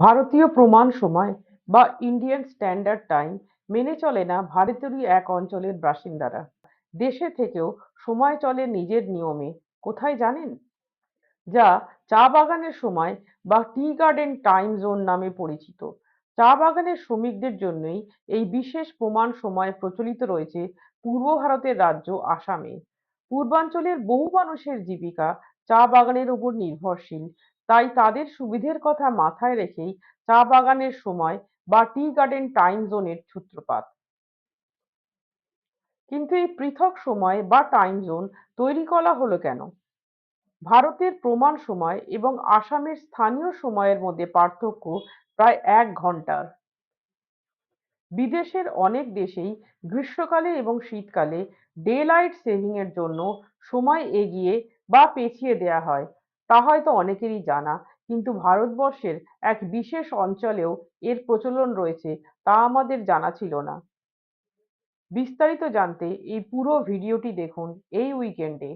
ভারতীয় প্রমাণ সময় বা ইন্ডিয়ান স্ট্যান্ডার্ড টাইম মেনে চলে না ভারতেরই এক অঞ্চলের বাসিন্দারা। দেশে থেকেও সময় চলে নিজের নিয়মে, কোথায় জানেন? যা চা বাগানের সময় বা টি গার্ডেন টাইম জোন নামে পরিচিত। চা বাগানের শ্রমিকদের জন্যই এই বিশেষ প্রমাণ সময় প্রচলিত রয়েছে পূর্ব ভারতের রাজ্য আসামে। পূর্বাঞ্চলের বহু মানুষের জীবিকা চা বাগানের উপর নির্ভরশীল। তাই তাদের সুবিধের কথা মাথায় রেখেই চা বাগানের সময় বা টি গার্ডেন টাইম জোনের সূত্রপাত। কিন্তু এই পৃথক সময় বা টাইম জোন তৈরি করা হলো কেন? ভারতের প্রমাণ সময় এবং আসামের স্থানীয় সময়ের মধ্যে পার্থক্য প্রায় এক ঘণ্টার। বিদেশের অনেক দেশেই গ্রীষ্মকালে এবং শীতকালে ডে লাইট সেভিং এর জন্য সময় এগিয়ে বা পেছিয়ে দেয়া হয়। তা হয়তো অনেকেরই জানা। কিন্তু ভারতবর্ষের এক বিশেষ অঞ্চলেও এর প্রচলন রয়েছে তা আমাদের জানা ছিল না। বিস্তারিত জানতে এই পুরো ভিডিওটি দেখুন এই উইকেন্ডে